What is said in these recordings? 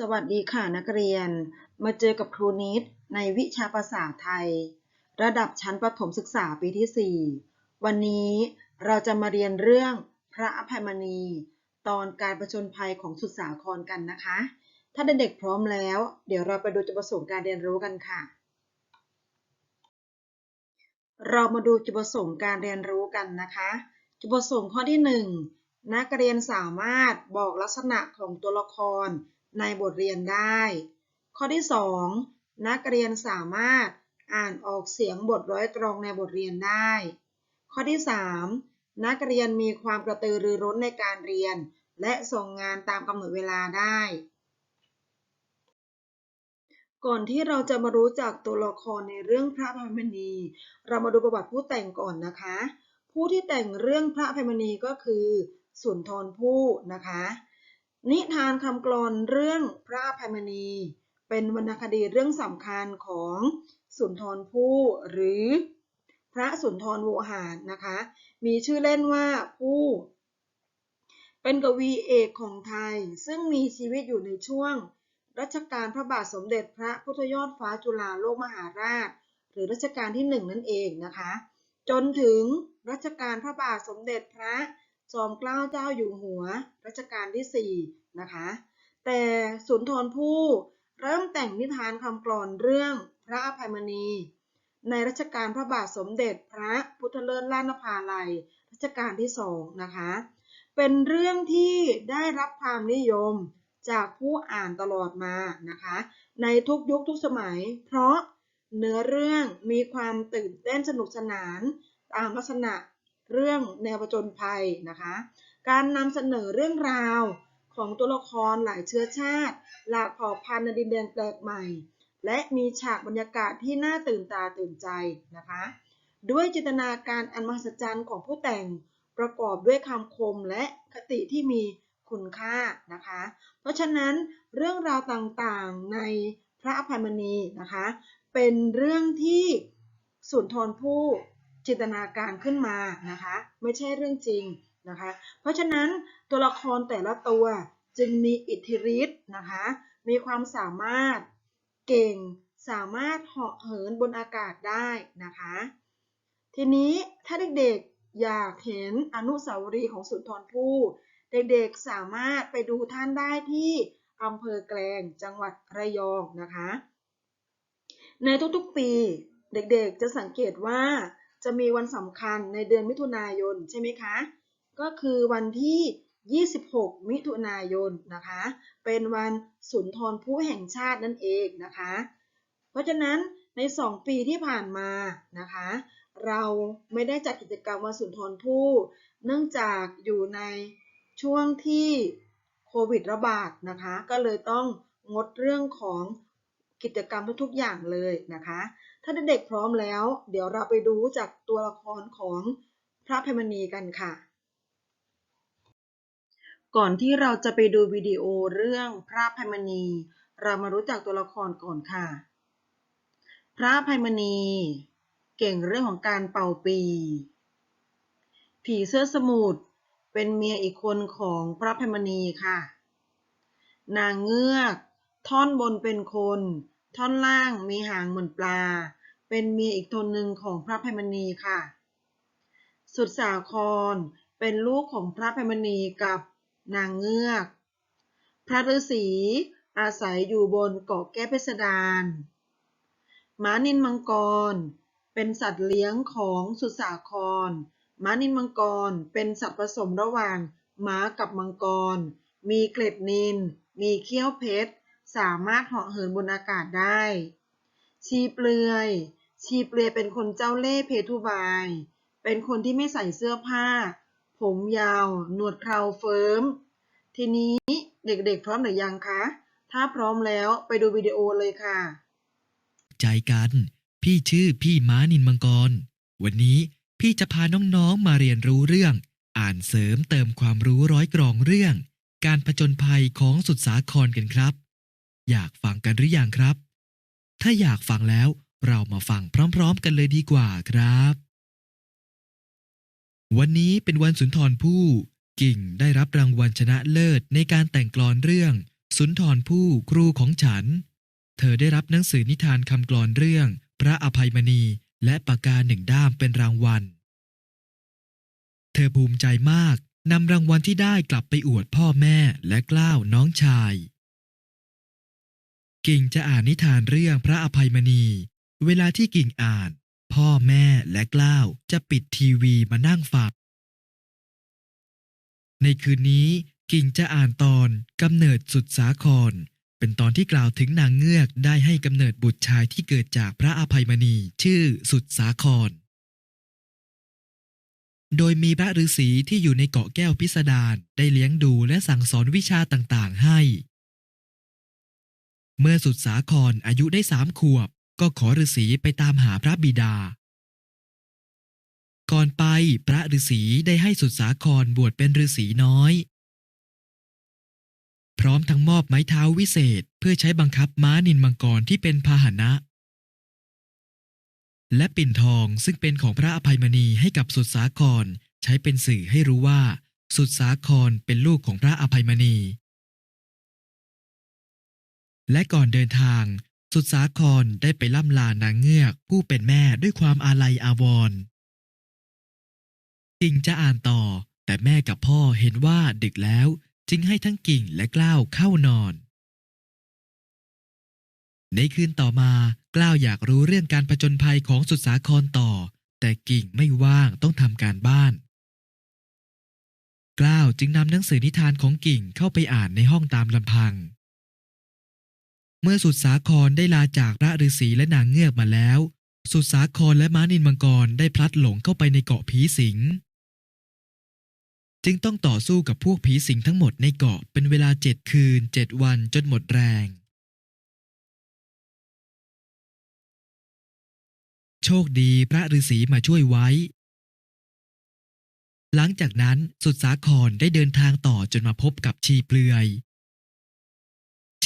สวัสดีค่ะนักเรียน มาเจอกับครูนิดในวิชาภาษาไทย ระดับชั้นประถมศึกษาปีที่ 4 วันนี้เราจะมาเรียนเรื่องพระอภัยมณี ตอนการประชนภัยของสุดสาครกันนะคะ ถ้าเด็กๆพร้อมแล้ว เดี๋ยวเราไปดูจุดประสงค์การเรียนรู้กันค่ะ เรามาดูจุดประสงค์การเรียนรู้กันนะคะ จุดประสงค์ข้อที่ 1 นักเรียนสามารถบอกลักษณะของตัวละคร ในบทเรียนได้ ข้อที่ 2 นักเรียนสามารถอ่านออกเสียงบทร้อยกรองในบทเรียนได้ ข้อที่ 3 นักเรียนมีความกระตือรือร้นในการเรียน และส่งงานตามกำหนดเวลาได้ ก่อนที่เราจะมารู้จักตัวละครในเรื่องพระอภัยมณี เรามาดูประวัติผู้แต่งก่อนนะคะ ผู้ที่แต่งเรื่องพระอภัยมณีก็คือสุนทรภู่นะคะ นิทานคำกลอนเรื่องพระอภัยมณี เป็นวรรณคดีเรื่องสำคัญของสุนทรภู่หรือพระสุนทรโวหารนะคะ มีชื่อเล่นว่าผู้ เป็นกวีเอกของไทย ซึ่งมีชีวิตอยู่ในช่วง รัชกาลพระบาทสมเด็จพระพุทธยอดฟ้าจุฬาโลกมหาราช หรือรัชกาลที่หนึ่งนั่นเองนะคะ จนถึงรัชกาลพระบาทสมเด็จพระ จอมเกล้าเจ้าอยู่หัวรัชกาลที่ 4 นะคะ แต่สุนทรภู่เริ่มแต่งนิทานคำกลอนเรื่องพระอภัยมณี ในรัชกาลพระบาทสมเด็จพระพุทธเลิศล้านภาลัยรัชกาลที่สองนะคะ เป็นเรื่องที่ได้รับความนิยมจากผู้อ่านตลอดมานะคะ ในทุกยุคทุกสมัย เพราะเนื้อเรื่องมีความตื่นเต้นสนุกสนานตามลักษณะ เรื่องแนวประจนภัยนะคะ การนำเสนอเรื่องราวของตัวละครหลายเชื้อชาติ หลากเผ่าพันธุ์ในดินแดนแปลกใหม่ และมีฉากบรรยากาศที่น่าตื่นตาตื่นใจนะคะ ด้วยจินตนาการอันมหัศจรรย์ของผู้แต่งประกอบด้วยคำคมและคติที่มีคุณค่านะคะ เพราะฉะนั้นเรื่องราวต่างๆในพระอภัยมณีนะคะ เป็นเรื่องที่สุนทรภู่ จินตนาการขึ้นมานะคะ ไม่ใช่เรื่องจริงนะคะ เพราะฉะนั้นตัวละครแต่ละตัวจึงมีอิทธิฤทธิ์นะคะ มีความสามารถเก่ง สามารถเหาะเหินบนอากาศได้นะคะ ทีนี้ถ้าเด็กๆอยากเห็นอนุสาวรีย์ของสุนทรภู่เด็กๆสามารถไปดูท่านได้ที่อำเภอแกลงจังหวัดระยองนะคะ ในทุกๆปีเด็กๆจะสังเกตว่า จะมีวันสำคัญในเดือนมิถุนายนใช่ไหมคะ ก็คือวันที่ 26 มิถุนายนนะคะ เป็นวันสุนทรภู่แห่งชาตินั่นเองนะคะ เพราะฉะนั้นใน 2 ปีที่ผ่านมานะคะ เราไม่ได้จัดกิจกรรมวันสุนทรภู่เนื่องจากอยู่ในช่วงที่โควิดระบาดนะคะ ก็เลยต้องงดเรื่องของกิจกรรมทุกๆอย่างเลยนะคะ ถ้าเด็กๆพร้อมแล้ว เดี๋ยวเราไปดูจากตัวละครของพระอภัยมณีกันค่ะ ก่อนที่เราจะไปดูวิดีโอเรื่องพระอภัยมณี เรามารู้จักตัวละครก่อนค่ะ พระอภัยมณี เก่งเรื่องของการเป่าปี ผีเสื้อสมุทรเป็นเมียอีกคนของพระอภัยมณีค่ะ นางเงือก ท่อนบนเป็นคน ท่อนล่างมีหางเหมือนปลา เป็นเมียอีกตนหนึ่งของพระอภัยมณีค่ะ สุดสาครเป็นลูกของพระอภัยมณีกับนางเงือก พระฤาษีอาศัยอยู่บนเกาะแก้วเพชรดารม้านินมังกร เป็นสัตว์เลี้ยงของสุสาคร ม้านินมังกรเป็นสัตว์ผสมระหว่างม้ากับมังกร มีเกล็ดนิน มีเขี้ยวเพชร สามารถเหาะเหินบนอากาศได้ ชีเปลือย ชีเปลือยเป็นคนเจ้าเล่ห์เพทุบาย เป็นคนที่ไม่ใส่เสื้อผ้า ผมยาว หนวดเคราเฟิร์ม ทีนี้เด็กๆพร้อมหรือยังคะ ถ้าพร้อมแล้วไปดูวิดีโอเลยค่ะ ใจกัน พี่ชื่อพี่ม้านินมังกร วันนี้พี่จะพาน้องๆมาเรียนรู้เรื่อง อ่านเสริมเติมความรู้ร้อยกรองเรื่อง การผจญภัยของสุดสาครกันครับ อยากฟังกันหรือยังครับ ถ้าอยากฟังแล้วเรามาฟังพร้อม ๆ กันเลยดีกว่าครับ วันนี้เป็นวันสุนทรภู่กิ่งได้รับรางวัลชนะเลิศในการแต่งกลอนเรื่อง สุนทรผู้ครูของฉัน เธอได้รับหนังสือนิทานคำกลอนเรื่อง พระอภัยมณีและปากกาหนึ่งด้ามเป็นรางวัล เธอภูมิใจมากนำรางวัลที่ได้กลับไปอวดพ่อแม่และกล้าวน้องชาย กิ่งจะอ่านนิทานเรื่องพระอภัยมณี เวลาที่กิ่งอ่าน พ่อแม่และกล้าวจะปิดทีวีมานั่งฟังในคืนนี้กิ่งจะอ่านตอนกำเนิดสุดสาคร เป็นตอนที่กล่าวถึงนางเงือกได้ให้กำเนิดบุตรชายที่เกิดจากพระอภัยมณีชื่อสุดสาคร โดยมีพระฤาษีที่อยู่ในเกาะแก้วพิสดารได้เลี้ยงดูและสั่งสอนวิชาต่างๆให้ เมื่อสุดสาครอายุได้สามขวบ ก็ขอฤาษีไปตามหาพระบิดา ก่อนไปพระฤาษีได้ให้สุดสาครบวชเป็นฤาษีน้อย พร้อมทั้งมอบไม้เท้าวิเศษเพื่อใช้บังคับม้านินมังกรที่เป็นพาหนะ และปิ่นทองซึ่งเป็นของพระอภัยมณีให้กับสุดสาครใช้เป็นสื่อให้รู้ว่า สุดสาครเป็นลูกของพระอภัยมณี และก่อนเดินทาง สุดสาครได้ไปล่ำลานางเงือกผู้เป็นแม่ด้วยความอาลัยอาวรณ์กิ่งจะอ่านต่อ แต่แม่กับพ่อเห็นว่าดึกแล้ว จึงให้ทั้งกิ่งและกล้าวเข้านอน ในคืนต่อมากล้าวอยากรู้เรื่องการผจญภัยของสุดสาครต่อ แต่กิ่งไม่ว่างต้องทำการบ้านกล้าวจึงนำหนังสือนิทานของกิ่งเข้าไปอ่านในห้องตามลำพัง เมื่อสุดสาครได้ลาจากพระฤาษีและนางเงือกมาแล้ว สุดสาครและม้านินมังกรได้พลัดหลงเข้าไปในเกาะผีสิง จึงต้องต่อสู้กับพวกผีสิงทั้งหมดในเกาะเป็นเวลาเจ็ดคืนเจ็ดวันจนหมดแรง โชคดีพระฤาษีมาช่วยไว้ หลังจากนั้นสุดสาครได้เดินทางต่อจนมาพบกับชีเปลือย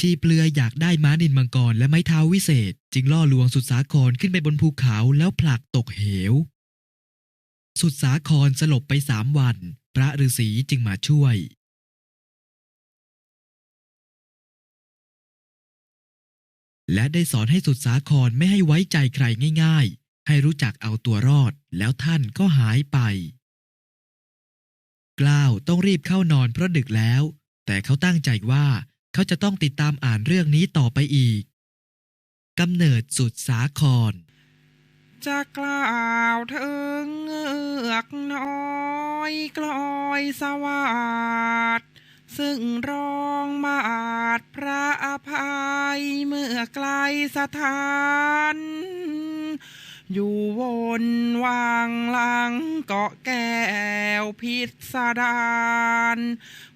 ชีเปลือยอยากได้ม้านินมังกรและไม้เท้าวิเศษ จึงล่อลวงสุดสาครขึ้นไปบนภูเขาแล้วผลักตกเหว สุดสาครสลบไปสามวัน พระฤาษีจึงมาช่วย และได้สอนให้สุดสาครไม่ให้ไว้ใจใครง่ายๆ ให้รู้จักเอาตัวรอดแล้วท่านก็หายไป กล้าวต้องรีบเข้านอนเพราะดึกแล้ว แต่เขาตั้งใจว่า เขาจะต้องติดตามอ่านเรื่องนี้ต่อไปอีกกำเนิดสุดสาคร จะกล่าวถึงเงือกน้อยกลอยสวัสดซึ่งร้องมาอาจพระอภัยเมื่อไกลสถาน อยู่วนวางหลังเกาะแก้วพิสดาร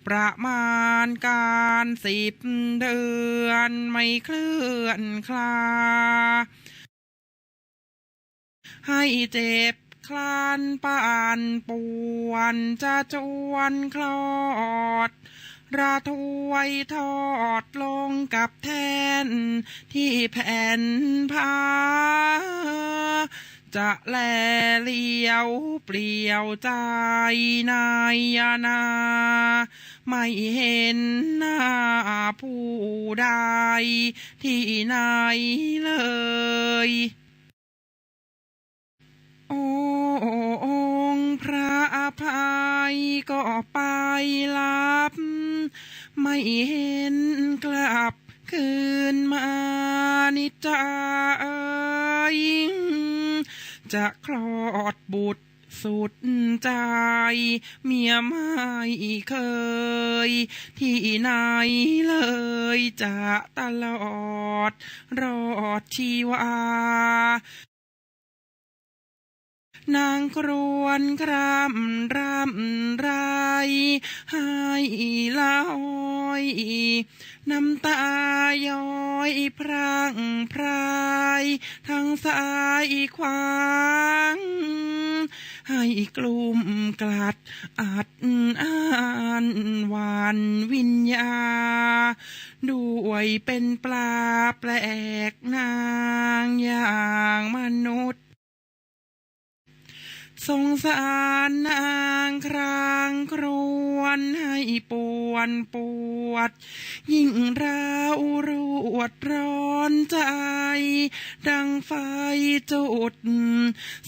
ประมาณการสิบเดือนไม่เคลื่อนคลา ให้เจ็บคลานปานปวนจะจวนคลอด ระทวยทอดลงกับแทน ที่แผ่นผ้าจะแลเลียวเปลี่ยวใจนายนา ไม่เห็นหน้าผู้ใดที่ไหนเลย โอ้องพระอภัยก็ไปลับ ไม่เห็นกลับคืนมานิจาเอยจะคลอดบุตรสุดใจ เมียไม่เคย ที่ไหนเลยจะตลอด รอดชีวา นางครวนครำรำไรให้ลอยน้ำตาย้อยพรางพรายทั้งสายขวางให้กลุ่มกลัดอัดอ่านหวานวิญญา ด้วยเป็นปลาแปลกนางอย่างมนุษย์ สงสารนางครางครวนให้ปวนปวด ยิ่งราวรวดร้อนใจ ดังไฟจุด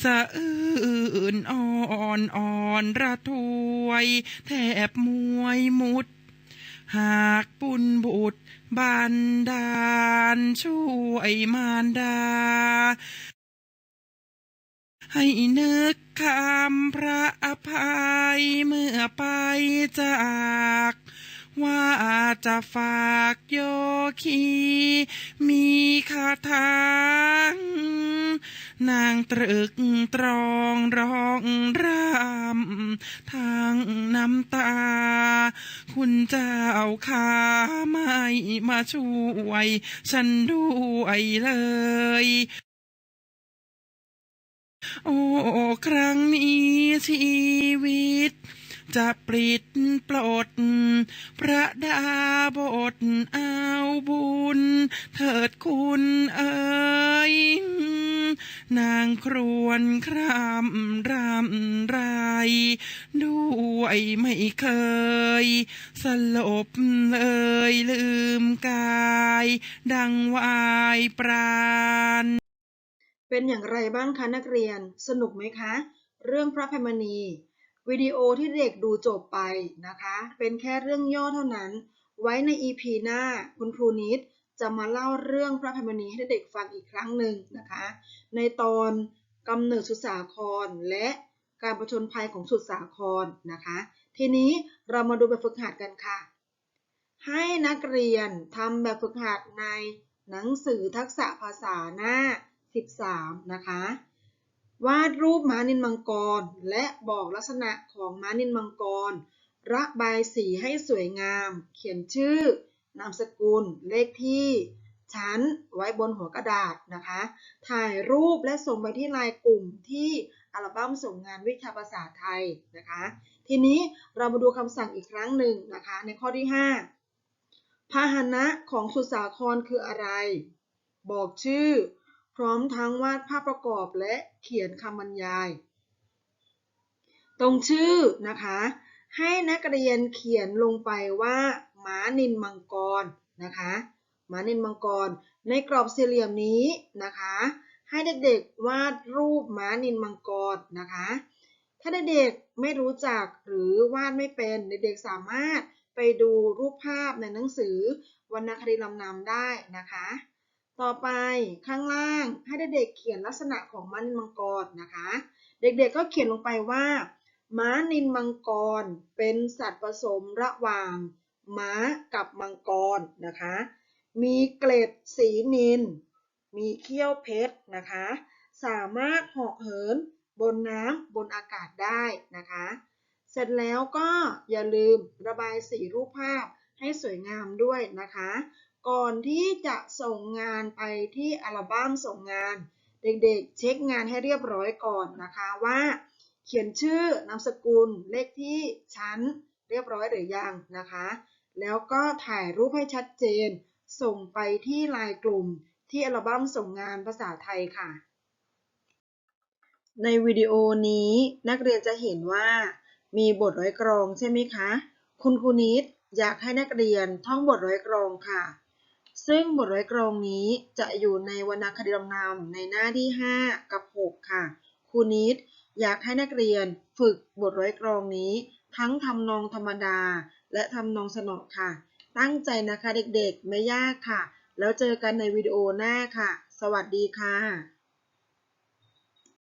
สะอื่นอ่อนอ่อนระทวย แทบมวยมุด หากปุณบุตรบันดาลช่วยมารดา ให้นึกคำพระอภัยเมื่อไปจาก ว่าจะฝากโยคี มีคาถางนางตรึกตรองร้องรำทางน้ำตา คุณเจ้าขาไม่มาช่วย ฉันด้วยเลย โอ้ครั้งนี้ชีวิต จะปลิดปลด พระดาบทเอาบุญ เถิดคุณเอ๋ยนางครวนครำรำไรด้วยไม่เคย สลบเลยลืมกาย ดังวายปราณ เป็นอย่างไรบ้างคะนักเรียน สนุกไหมคะ เรื่องพระอภัยมณีวิดีโอที่เด็กดูจบไปนะคะ เป็นแค่เรื่องย่อเท่านั้น ไว้ใน EP หน้าคุณครูนิดจะมาเล่าเรื่องพระอภัยมณีให้เด็กฟังอีกครั้งหนึ่งนะคะ ในตอนกำเนิดสุสาครและการประชนภัยของสุสาครนะคะ ทีนี้เรามาดูแบบฝึกหัดกันค่ะ ให้นักเรียนทำแบบฝึกหัดในหนังสือทักษะภาษาหน้า 13 นะคะ วาดรูปม้านินมังกร และบอกลักษณะของม้านินมังกร ระบายสีให้สวยงาม เขียนชื่อ นามสกุล เลขที่ชั้นไว้บนหัวกระดาษนะคะ ถ่ายรูปและส่งไปที่ไลน์กลุ่มที่อัลบั้มส่งงานวิชาภาษาไทยนะคะ ทีนี้เรามาดูคำสั่งอีกครั้งหนึ่งนะคะ ในข้อที่ 5 พาหนะของสุสาครคืออะไร บอกชื่อ พร้อมทั้งวาดภาพประกอบและเขียนคำบรรยาย ตรงชื่อนะคะ ให้นักเรียนเขียนลงไปว่าม้านินมังกรนะคะม้านินมังกร ในกรอบสี่เหลี่ยมนี้นะคะ ให้เด็กๆวาดรูปม้านินมังกรนะคะ ถ้าเด็กๆไม่รู้จักหรือวาดไม่เป็นเด็กๆสามารถไปดูรูปภาพในหนังสือวรรณคดีลำนำได้นะคะ ต่อไปข้างล่างให้เด็กๆเขียนลักษณะของม้านินมังกรนะคะ เด็กๆก็เขียนลงไปว่า ม้านินมังกรเป็นสัตว์ผสมระหว่าง ม้ากับมังกรนะคะ มีเกล็ดสีนิน มีเขี้ยวเพชรนะคะ สามารถเหาะเหินบนน้ำบนอากาศได้นะคะ เสร็จแล้วก็อย่าลืมระบายสีรูปภาพให้สวยงามด้วยนะคะ ก่อนที่จะส่งงานไปที่อัลบั้มส่งงาน เด็กๆ เช็คงานให้เรียบร้อยก่อนนะคะว่า เขียนชื่อนามสกุลเลขที่ชั้นเรียบร้อยหรือยังนะคะ แล้วก็ถ่ายรูปให้ชัดเจน ส่งไปที่ไลน์กลุ่มที่อัลบั้มส่งงานภาษาไทยค่ะ ในวิดีโอนี้นักเรียนจะเห็นว่า มีบทร้อยกรองใช่ไหมคะ คุณครูนิดอยากให้นักเรียนท่องบทร้อยกรองค่ะ ซึ่งบทร้อยกรองนี้จะอยู่ในวรรณคดีลำนำในหน้าที่ 5 กับ 6 ค่ะครูนิดอยากให้นักเรียนฝึกบทร้อยกรองนี้ ทั้งทำนองธรรมดา และทำนองสนอค่ะ ตั้งใจนะคะเด็กๆ ไม่ยากค่ะ แล้วเจอกันในวิดีโอหน้าค่ะ สวัสดีค่ะ